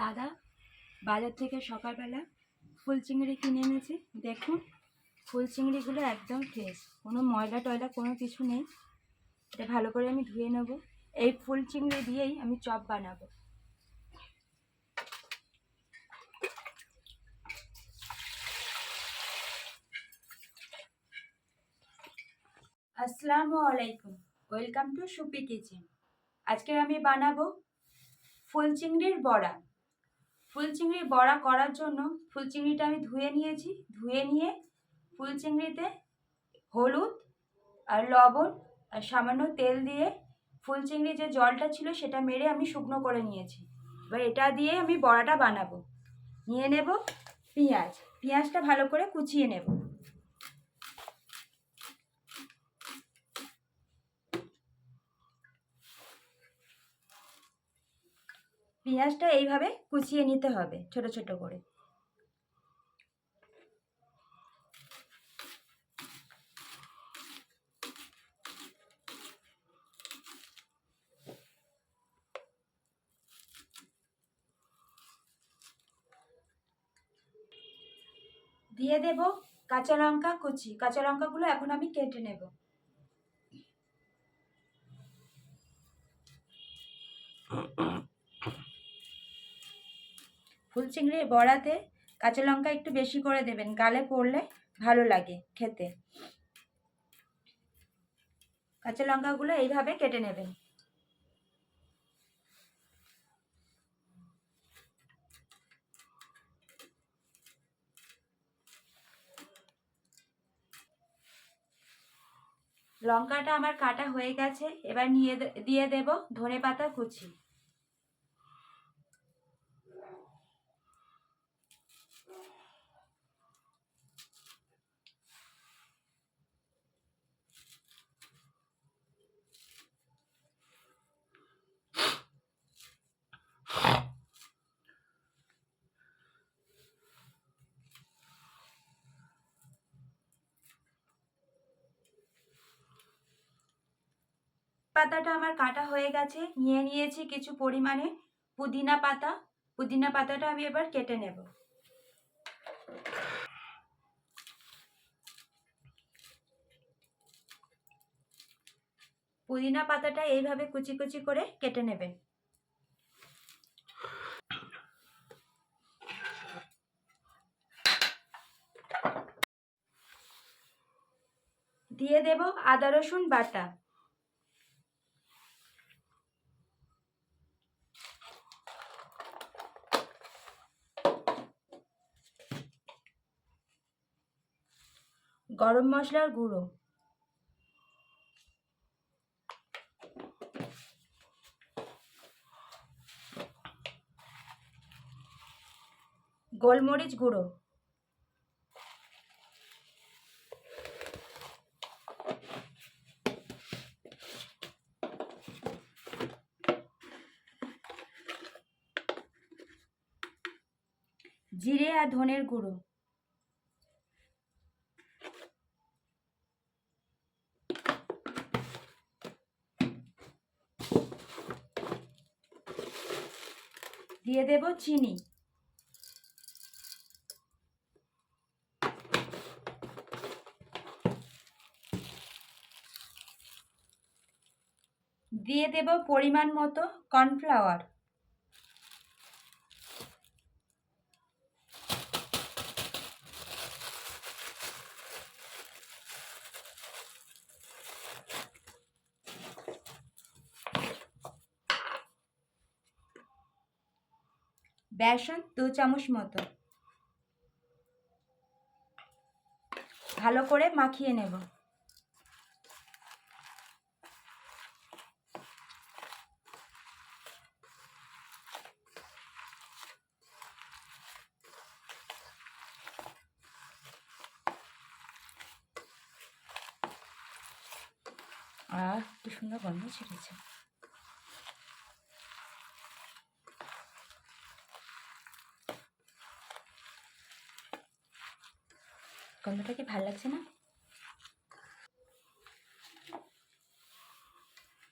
দাদা, বাজার থেকে সকালবেলা ফুল চিংড়ি কিনে এনেছি। দেখুন, ফুল চিংড়িগুলো একদম ফ্রেশ কোনো ময়লা টয়লা কোনো কিছু নেই। এটা ভালো করে আমি ধুয়ে নেব। এই ফুল চিংড়ি দিয়েই আমি চপ বানাবো। আসসালামু আলাইকুম। Welcome to Soupy Kitchen. আজকে আমি বানাবো ফুল চিংড়ির বড়া। ফুল চিংড়ির বড়া করার জন্য ফুলচিংড়িটা আমি ধুয়ে নিয়েছি। ধুয়ে নিয়ে ফুল চিংড়িতে হলুদ আর লবণ আর সামান্য তেল দিয়ে ফুল চিংড়ি যে জলটা ছিল সেটা মেরে আমি শুকনো করে নিয়েছি। এবার এটা দিয়ে আমি বড়াটা বানাবো। নিয়ে নেব পেঁয়াজ। পেঁয়াজটা ভালো করে কুচিয়ে নেব। পেঁয়াজটা এইভাবে কুচিয়ে নিতে হবে ছোট ছোট করে। দিয়ে দেব কাঁচা লঙ্কা কুচি। কাঁচা লঙ্কাগুলো এখন আমি কেটে নেব। ফুল চিংড়ির বড়াতে কাঁচা লঙ্কা একটু বেশি করে দেবেন, গালে পড়লে ভালো লাগে খেতে। কাঁচা লঙ্কাগুলো এইভাবে কেটে নেবেন। লঙ্কাটা আমার কাটা হয়ে গেছে, এবার নিয়ে দিয়ে দেব ধনে পাতা কুচি। পাতাটা আমার কাটা হয়ে গেছে, নিয়ে নিয়েছি কিছু পরিমাণে পুদিনা পাতা। পুদিনা পাতাটা আমি এবার কেটে নেব। পুদিনা পাতাটা এইভাবে কুচি কুচি করে কেটে নেবেন। দিয়ে দেব আদা রসুন বাটা। গরম মশলার গুঁড়ো। গোলমরিচ গুঁড়ো। জিরে আর ধনের গুঁড়ো। দিয়ে দেব চিনি। দিয়ে দেব পরিমাণ মতো কর্নফ্লাওয়ার। বেসন দু চামচ মতো। ভালো করে মাখিয়ে নেব। আর কি সুন্দর গন্ধ ছেড়েছে। গন্ধটা কি ভালো লাগছে না?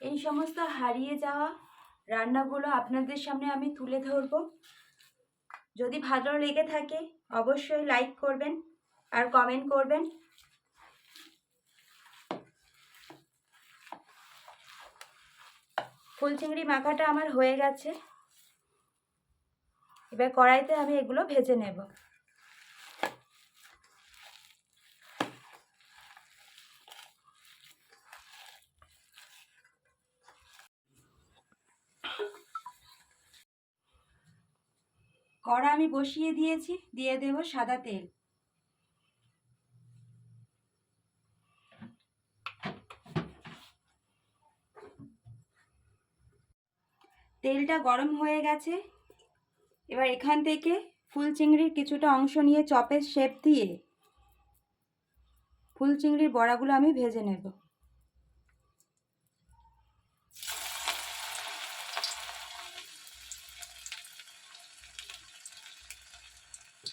এই সমস্ত হারিয়ে যাওয়া রান্নাগুলো আপনাদের সামনে আমি তুলে ধরব। যদি ভালো লেগে থাকে, অবশ্যই লাইক করবেন আর কমেন্ট করবেন। ফুল চিংড়ি মাখাটা আমার হয়ে গেছে। এবার কড়াইতে আমি এগুলো ভেজে নেব। কড়া আমি বসিয়ে দিয়েছি, দিয়ে দেব সাদা তেল। তেলটা গরম হয়ে গেছে। এবার এখান থেকে ফুল চিংড়ির কিছুটা অংশ নিয়ে চপের শেপ দিয়ে ফুল চিংড়ির বড়াগুলো আমি ভেজে নেব।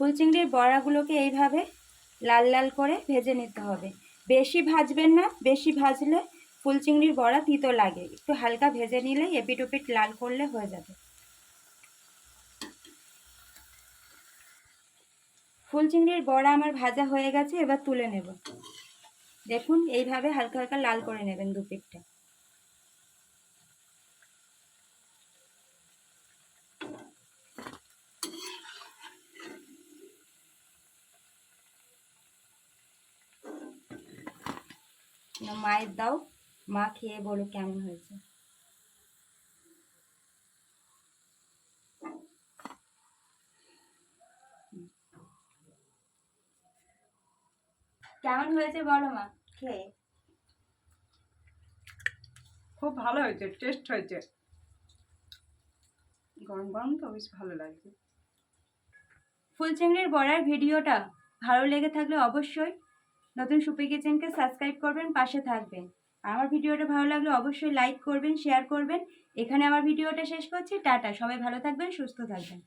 ফুল চিংড়ির বড়াগুলোকে এইভাবে লাল লাল করে ভেজে নিতে হবে। বেশি ভাজবেন না, বেশি ভাজলে ফুল চিংড়ির বড়া তিতো লাগে। একটু হালকা ভেজে নিলেই এপিট ওপিট লাল করলে হয়ে যাবে। ফুল চিংড়ির বড়া আমার ভাজা হয়ে গেছে, এবার তুলে নেব। দেখুন, এইভাবে হালকা হালকা লাল করে নেবেন দু মায়ের দাও। মা খেয়ে বলো কেমন হয়েছে। কেমন হয়েছে বলো মা খেয়ে। খুব ভালো হয়েছে টেস্ট হয়েছে। গরম গরম তো বেশ ভালো লাগছে। ফুল চিংড়ির বড়ার ভিডিওটা ভালো লেগে থাকলে অবশ্যই নতুন সুপি কিচেনকে সাবস্ক্রাইব করবেন, পাশে থাকবেন। আমার ভিডিওটা ভালো লাগলে অবশ্যই লাইক করবেন, শেয়ার করবেন। এখানে আমার ভিডিওটা শেষ করছি। টাটা। সবাই ভালো থাকবেন, সুস্থ থাকবেন।